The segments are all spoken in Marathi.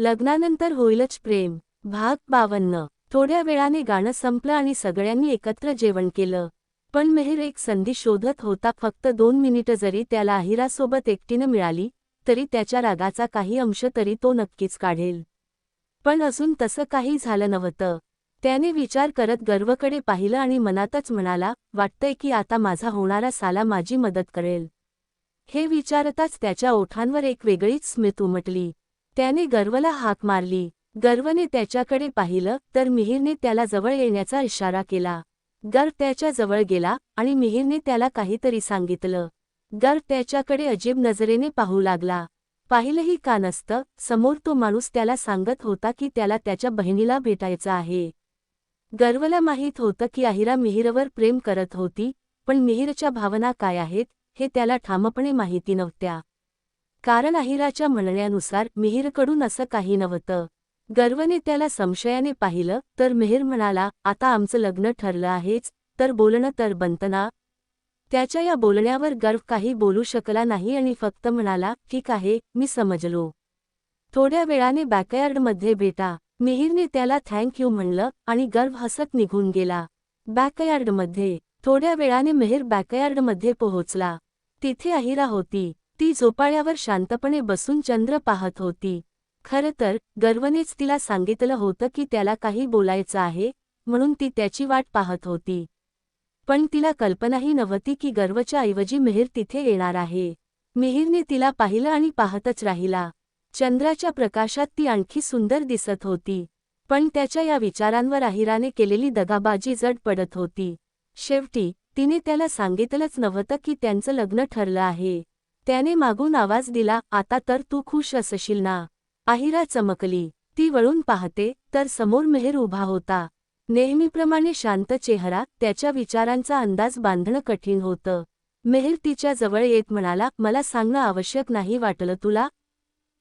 लग्नानंतर होईलच प्रेम. भाग बावन्न. थोड्या वेळाने गाणं संपलं आणि सगळ्यांनी एकत्र जेवण केलं. पण मेहर एक संधी शोधत होता फक्त दोन मिनिटं जरी त्याला अहिरासोबत एकटीनं मिळाली तरी त्याच्या रागाचा काही अंश तरी तो नक्कीच काढेल. पण अजून तसं काही झालं नव्हतं. त्याने विचार करत गर्वकडे पाहिलं आणि मनातच म्हणाला वाटतंय की आता माझा होणारा साला माझी मदत करेल. हे विचारताच त्याच्या ओठांवर एक वेगळीच स्मित उमटली. त्याने गर्वला हाक मारली. गर्वने त्याच्याकडे पाहिलं तर मिहीरने त्याला जवळ येण्याचा इशारा केला. गर्व त्याच्याजवळ गेला आणि मिहीरने त्याला काहीतरी सांगितलं. गर्व त्याच्याकडे अजीब नजरेने पाहू लागला. पाहिलंही का नसतं समोर तो माणूस त्याला सांगत होता की त्याला त्याच्या बहिणीला भेटायचं आहे. गर्वला माहीत होतं की अहिरा मिहीरवर प्रेम करत होती पण मिहीरच्या भावना काय आहेत हे त्याला ठामपणे माहिती नव्हत्या. कारण अहिराच्या म्हणण्यानुसार मिहीरकडून असं काही नव्हतं. गर्वने त्याला संशयाने पाहिलं तर मिहीर म्हणाला आता आमचं लग्न ठरलं आहेच तर बोलणं तर बंतना त्याच्या या बोलण्यावर गर्व काही बोलू शकला नाही आणि फक्त म्हणाला ठीक आहे मी समजलो. थोड्या वेळाने बॅकयार्डमध्ये भेटा. मिहीरने त्याला थँक यू म्हणलं आणि गर्व हसत निघून गेला. बॅकयार्डमध्ये. थोड्या वेळाने मिहीर बॅकयार्डमध्ये पोहोचला. तिथे अहिरा होती. ती झोपाळ्यावर शांतपणे बसून चंद्र पाहत होती. खरं तर गर्वनेच तिला सांगितलं होतं की त्याला काही बोलायचं आहे म्हणून ती त्याची वाट पाहत होती. पण तिला कल्पनाही नव्हती की गर्वच्या ऐवजी मिहीर तिथे येणार आहे. मिहीरने तिला पाहिलं आणि पाहतच राहिला. चंद्राच्या प्रकाशात ती आणखी सुंदर दिसत होती. पण त्याच्या या विचारांवर अहिराने केलेली दगाबाजी जड पडत होती. शेवटी तिने त्याला सांगितलंच नव्हतं की त्यांचं लग्न ठरलं आहे. त्याने मागून आवाज दिला आता तर तू खुश असशील ना. आहिरा चमकली. ती वळून पाहते तर समोर मेहर उभा होता. नेहमीप्रमाणे शांत चेहरा त्याच्या विचारांचा अंदाज बांधणं कठीण होतं. मेहर तिच्या जवळ येत म्हणाला मला सांगणं आवश्यक नाही वाटलं तुला?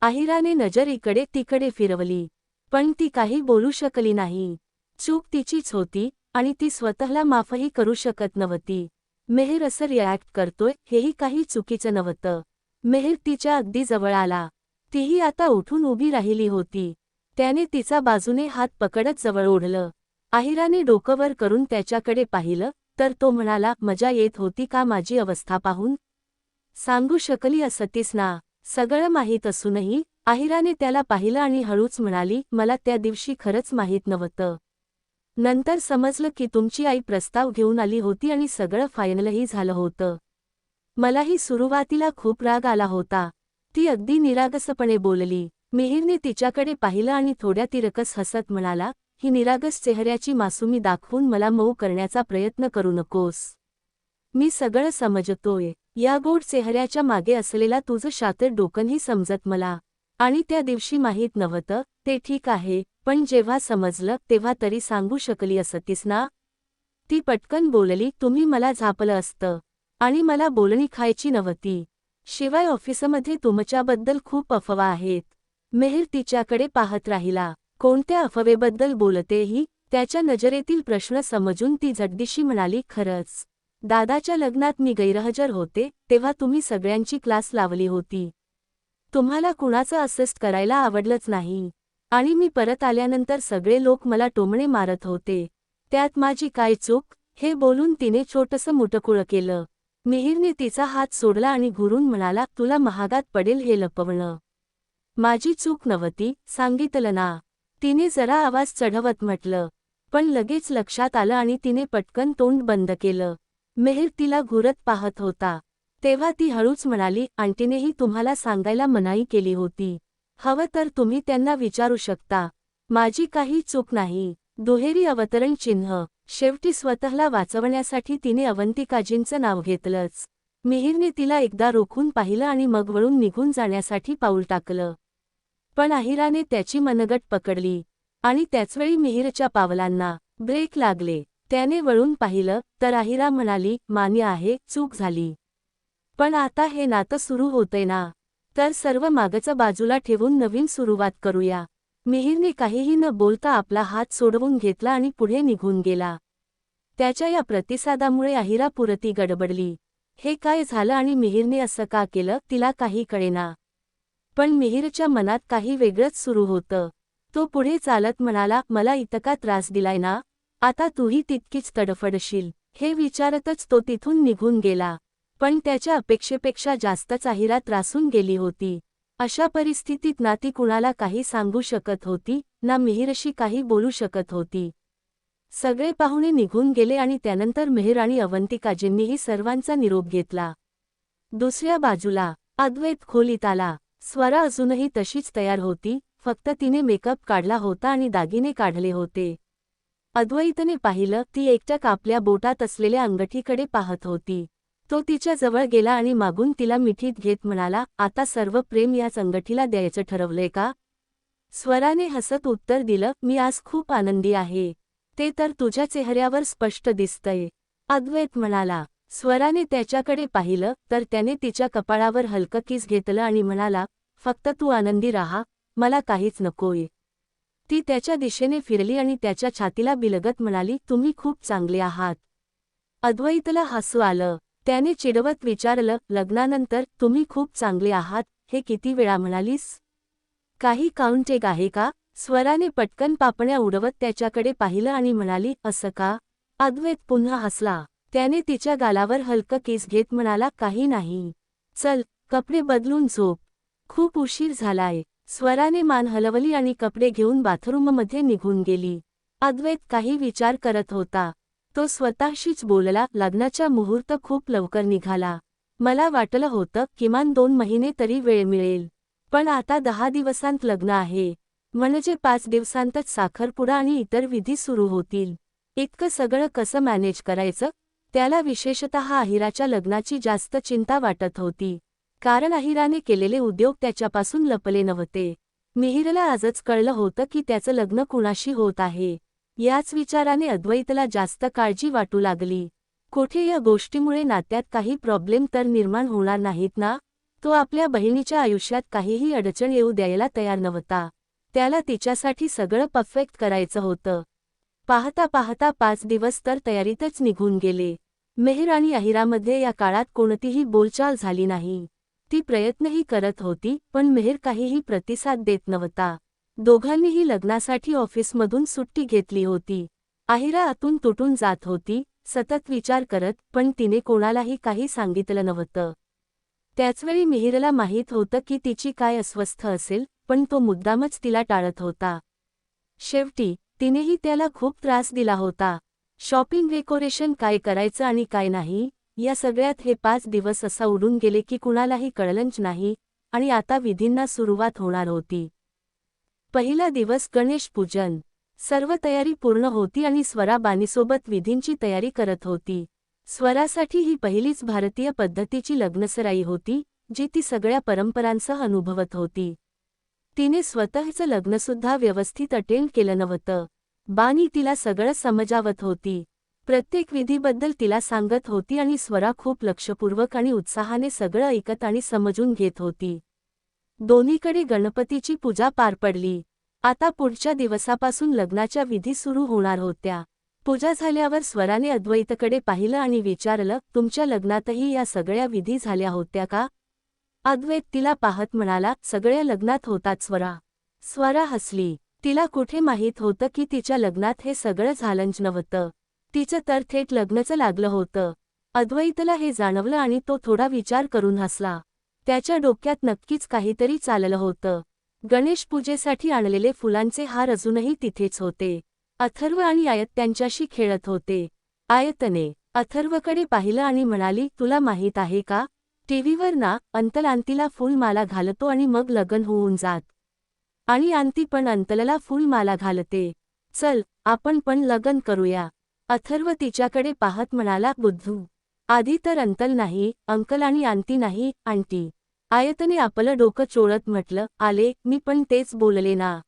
आहिराने नजर इकडे तिकडे फिरवली. पण ती काही बोलू शकली नाही. चूक तिचीच होती आणि ती स्वतःला माफही करू शकत नव्हती. मेहर असं रिॲक्ट करतोय हेही काही चुकीचं नव्हतं. मेहर तिच्या अगदी जवळ आला. तीही आता उठून उभी राहिली होती. त्याने तिचा बाजूने हात पकडत जवळ ओढलं. आहिराने डोकंवर करून त्याच्याकडे पाहिलं तर तो म्हणाला मजा येत होती का माझी अवस्था पाहून? सांगू शकली असतीस ना. सगळं माहीत असूनही आहिराने त्याला पाहिलं आणि हळूच म्हणाली मला त्या दिवशी खरंच माहीत नव्हतं. नंतर समजलं की तुमची आई प्रस्ताव घेऊन आली होती आणि सगळं फायनलही झालं होतं. मलाही सुरुवातीला खूप राग आला होता. ती अगदी निरागसपणे बोलली मिहीरने तिच्याकडे पाहिलं आणि थोड्या तिरकस हसत म्हणाला ही निरागस चेहऱ्याची मासुमी दाखवून मला मऊ करण्याचा प्रयत्न करू नकोस. मी सगळं समजतोय. या गोड चेहऱ्याच्या मागे असलेला तुझं शातर डोकनही समजत मला. आणि त्या दिवशी माहीत नव्हतं ते ठीक आहे. पण जेव्हा समजलं तेव्हा तरी सांगू शकली असतीस ना ती पटकन बोलली तुम्ही मला झापलं असतं. आणि मला बोलणी खायची नव्हती. शिवाय ऑफिसमध्ये तुमच्याबद्दल खूप अफवा आहेत. मेहर तिच्याकडे पाहत राहिला. कोणत्या अफवेबद्दल बोलतेही त्याच्या नजरेतील प्रश्न समजून ती झड्डीशी म्हणाली खरंच. दादाच्या लग्नात मी गैरहजर होते तेव्हा तुम्ही सगळ्यांची क्लास लावली होती. तुम्हाला कुणाचं असिस्ट करायला आवडलंच नाही. आणि मी परत आल्यानंतर सगळे लोक मला टोमणे मारत होते. त्यात माझी काय चूक? हे बोलून तिने छोटसं मुटकुळ केलं. मिहीरने तिचा हात सोडला आणि घुरून म्हणाला तुला महागात पडेल हे लपवणं. माझी चूक नव्हती सांगितलं ना तिने जरा आवाज चढवत म्हटलं. पण लगेच लक्षात आलं आणि तिने पटकन तोंड बंद केलं. मेहर तिला घुरत पाहत होता. तेव्हा ती हळूच म्हणाली आंटीनेही तुम्हाला सांगायला मनाई केली होती. हवं तर तुम्ही त्यांना विचारू शकता. माझी काही चूक नाही. दुहेरी अवतरण चिन्ह. शेवटी स्वतःला वाचवण्यासाठी तिने अवंतिकाजींचं नाव घेतलंच. मिहिरने तिला एकदा रोखून पाहिलं आणि मग वळून निघून जाण्यासाठी पाऊल टाकलं. पण अहिराने त्याची मनगट पकडली. आणि त्याचवेळी मिहिरच्या पावलांना ब्रेक लागले. त्याने वळून पाहिलं तर अहिरा म्हणाली मान्य आहे चूक झाली. पण आता हे नातं सुरू होतंय ना. तर सर्व मागचं बाजूला ठेवून नवीन सुरुवात करूया. मिहीरने काहीही न बोलता आपला हात सोडवून घेतला आणि पुढे निघून गेला. त्याच्या या प्रतिसादामुळे अहिरा पुरती गडबडली. हे काय झालं आणि मिहीरने असं का केलं तिला काही कळेना. पण मिहीरच्या मनात काही वेगळंच सुरू होतं. तो पुढे चालत म्हणाला मला इतका त्रास दिलाय ना. आता तूही तितकीच तडफडशील. हे विचारतच तो तिथून निघून गेला. पण त्याच्या अपेक्षेपेक्षा जास्त चाहिरा त्रासून गेली होती. अशा परिस्थितीत नाती कुणाला काही सांगू शकत होती ना मिहिरशी काही बोलू शकत होती. सगळे पाहुणे निघून गेले आणि त्यानंतर मेहर आणि अवंतिकाजींनीही सर्वांचा निरोप घेतला. दुसऱ्या बाजूला अद्वैत खोलीत आला. स्वरा अजूनही तशीच तयार होती फक्त तिने मेकअप काढला होता आणि दागिने काढले होते. अद्वैतने पाहिलं ती एकटक आपल्या बोटात असलेल्या अंगठीकडे पाहत होती. तो तिच्या जवळ गेला आणि मागून तिला मिठीत घेत म्हणाला आता सर्व प्रेम या संगठीला द्यायचं ठरवलंय का? स्वराने हसत उत्तर दिलं मी आज खूप आनंदी आहे. ते तर तुझ्या चेहऱ्यावर स्पष्ट दिसतंय. अद्वैत म्हणाला. स्वराने त्याच्याकडे पाहिलं तर त्याने तिच्या कपाळावर हलकं किस घेतलं आणि म्हणाला फक्त तू आनंदी राहा मला काहीच नकोय. ती त्याच्या दिशेने फिरली आणि त्याच्या छातीला बिलगत म्हणाली तुम्ही खूप चांगले आहात. अद्वैतला हसू आलं. त्याने चिडवत विचारलं लग्नानंतर तुम्ही खूप चांगले आहात हे किती वेळा म्हणालीस? काही काउंटेग आहे का? स्वराने पटकन पापण्या उडवत त्याच्याकडे पाहिलं आणि म्हणाली असं का? अद्वैत पुन्हा हसला. त्याने तिच्या गालावर हलकं केस घेत म्हणाला काही नाही. चल कपडे बदलून झोप. खूप उशीर झालाय. स्वराने मान हलवली आणि कपडे घेऊन बाथरूममध्ये निघून गेली. अद्वैत काही विचार करत होता. तो स्वतःशीच बोलला लग्नाचा मुहूर्त खूप लवकर निघाला. मला वाटलं होतं किमान दोन महिने तरी वेळ मिळेल. पण आता दहा दिवसांत लग्न आहे. म्हणजे पाच दिवसांतच साखरपुडा आणि इतर विधी सुरू होतील. इतकं सगळं कसं मॅनेज करायचं? त्याला विशेषतः अहिराच्या लग्नाची जास्त चिंता वाटत होती. कारण अहिराने केलेले उद्योग त्याच्यापासून लपले नव्हते. मिहिरला आजच कळलं होतं की त्याचं लग्न कुणाशी होत आहे. याच विचाराने अद्वैतला जास्त काळजी वाटू लागली. कोठे या गोष्टीमुळे नात्यात काही प्रॉब्लेम तर निर्माण होणार नाहीत ना? तो आपल्या बहिणीच्या आयुष्यात काहीही अडचण येऊ द्यायला तयार नव्हता. त्याला तिच्यासाठी सगळं परफेक्ट करायचं होतं. पाहता पाहता पाच दिवस तर तयारीतच निघून गेले. मेहर आणि अहिरामध्ये या काळात कोणतीही बोलचाल झाली नाही. ती प्रयत्नही करत होती पण मेहर काहीही प्रतिसाद देत नव्हता. दोघांनीही लग्नासाठी ऑफिसमधून सुट्टी घेतली होती. आहिरा आतून तुटून जात होती सतत विचार करत पण तिने कोणालाही काही सांगितलं नव्हतं. त्याचवेळी मिहिरला माहीत होतं की तिची काय अस्वस्थ असेल पण तो मुद्दामच तिला टाळत होता. शेवटी तिनेही त्याला खूप त्रास दिला होता. शॉपिंग डेकोरेशन काय करायचं आणि काय नाही या सगळ्यात हे पाच दिवस असा उडून गेले की कुणालाही कळलंच नाही आणि आता विधींना सुरुवात होणार होती. पहिला दिवस गणेश पूजन. सर्व तयारी पूर्ण होती आणि स्वरा बानीसोबत विधींची तयारी करत होती. स्वरासाठी ही पहिलीच भारतीय पद्धतीची लग्नसराई होती जी ती सगळ्या परंपरांसह अनुभवत होती. तिने स्वतःचं लग्नसुद्धा व्यवस्थित अटेंड केलं नव्हतं. बानी तिला सगळं समजावत होती. प्रत्येक विधीबद्दल तिला सांगत होती आणि स्वरा खूप लक्षपूर्वक आणि उत्साहाने सगळं ऐकत आणि समजून घेत होती. दोन्हीकडे गणपतीची पूजा पार पडली. आता पुढच्या दिवसापासून लग्नाच्या विधी सुरू होणार होत्या. पूजा झाल्यावर स्वराने अद्वैतकडे पाहिलं आणि विचारलं तुमच्या लग्नातही या सगळ्या विधी झाल्या होत्या का? अद्वैत तिला पाहत म्हणाला सगळ्या लग्नात होतात स्वरा. स्वरा हसली. तिला कुठे माहीत होतं की तिच्या लग्नात हे सगळं झालंच नव्हतं. तिचं तर थेट लग्नचं लागलं होतं. अद्वैतला हे जाणवलं आणि तो थोडा विचार करून हसला. त्याच्या डोक्यात नक्कीच काहीतरी चाललं होतं. गणेश पूजेसाठी आणलेले फुलांचे हार अजूनही तिथेच होते. अथर्व आणि आयत त्यांच्याशी खेळत होते. आयतने अथर्वकडे पाहिलं आणि म्हणाली तुला माहीत आहे का? टीव्हीवर ना अंतल अंतीला फुलमाला घालतो आणि मग लगन होऊन जात. आणि अंती पण अंतलला फुलमाला घालते. चल आपण पण लगन करूया अथर्व तिच्याकडे पाहत म्हणाला बुद्धू आधी तर अंतल नाही अंकल आणि आंती नाही आंटी. आयतने आपलं डोकं चोळत म्हटलं आले मी पण तेच बोलले ना.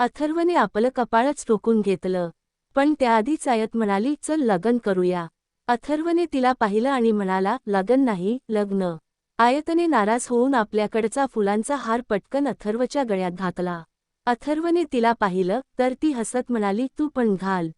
अथर्वने आपलं कपाळच टोकून घेतलं. पण त्याआधीच आयत म्हणाली चल लगन करूया. अथर्वने तिला पाहिलं आणि म्हणाला लगन नाही लग्न. आयतने नाराज होऊन आपल्याकडचा फुलांचा हार पटकन अथर्वच्या गळ्यात घातला. अथर्वने तिला पाहिलं तर ती हसत म्हणाली तू पण घाल.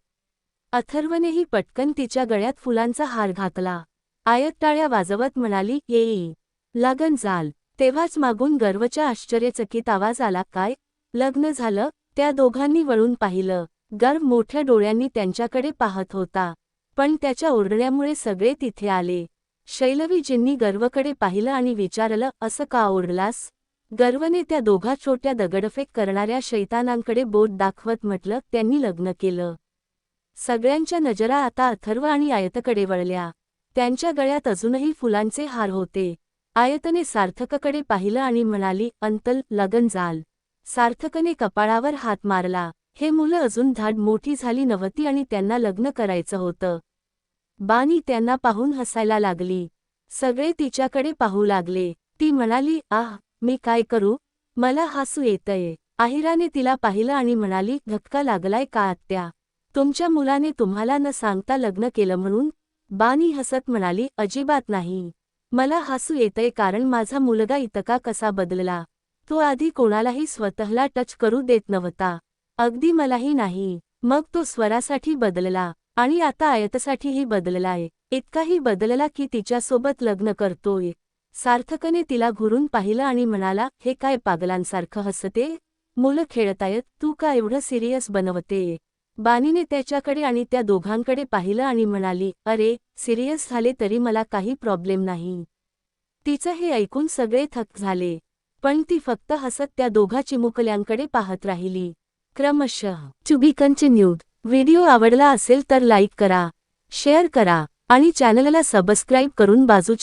अथर्वनेही पटकन तिच्या गळ्यात फुलांचा हार घातला. आयत टाळ्या वाजवत म्हणाली येई लगन जाल. तेव्हाच मागून गर्वच्या आश्चर्यचकित आवाज आला काय? लग्न झालं? त्या दोघांनी वळून पाहिलं. गर्व मोठ्या डोळ्यांनी त्यांच्याकडे पाहत होता. पण त्याच्या ओरडण्यामुळे सगळे तिथे आले. शैलवीजींनी गर्वकडे पाहिलं आणि विचारलं असं का ओरडलास? गर्वने त्या दोघा छोट्या दगडफेक करणाऱ्या शैतानांकडे बोट दाखवत म्हटलं त्यांनी लग्न केलं. सगळ्यांच्या नजरा आता अथर्व आणि आयतकडे वळल्या. त्यांच्या गळ्यात अजूनही फुलांचे हार होते. आयतने सार्थककडे पाहिलं आणि म्हणाली अंतल लगन जाल सार्थकने कपाळावर हात मारला. हे मुलं अजून धाड मोठी झाली नव्हती आणि त्यांना लग्न करायचं होतं. बानी त्यांना पाहून हसायला लागली. सगळे तिच्याकडे पाहू लागले. ती म्हणाली आह मी काय करू? मला हसू येतंय. आहिराने तिला पाहिलं आणि म्हणाली धक्का लागलाय का आत्या? तुमच्या मुलाने तुम्हाला न सांगता लग्न केलं म्हणून बानी हसत म्हणाली अजिबात नाही. मला हसू येतंय कारण माझा मुलगा इतका कसा बदलला. तो आधी कोणालाही स्वतःला टच करू देत नव्हता. अगदी मलाही नाही. मग तो स्वरासाठी बदलला आणि आता आयतसाठीही बदललाय. इतकाही बदलला की तिच्यासोबत लग्न करतोय. सार्थकने तिला घुरून पाहिलं आणि म्हणाला हे काय पागलांसारखं हसते? मुलं खेळतायत. तू का एवढं सिरियस बनवते? बानीने त्याच्याकडे आणि त्या दोघांकडे पाहिलं आणि म्हणाली अरे सिरियस झाले तरी मला काही प्रॉब्लेम नाही. तिचं हे ऐकून सगळे थक झाले. पण ती फक्त हसत त्या दोघा चिमुकल्यांकडे पाहत राहिली. क्रमशः टू कंटिन्यूड व्हिडिओ आवडला असेल तर लाईक करा शेअर करा आणि चॅनलला सबस्क्राईब करून बाजूच्या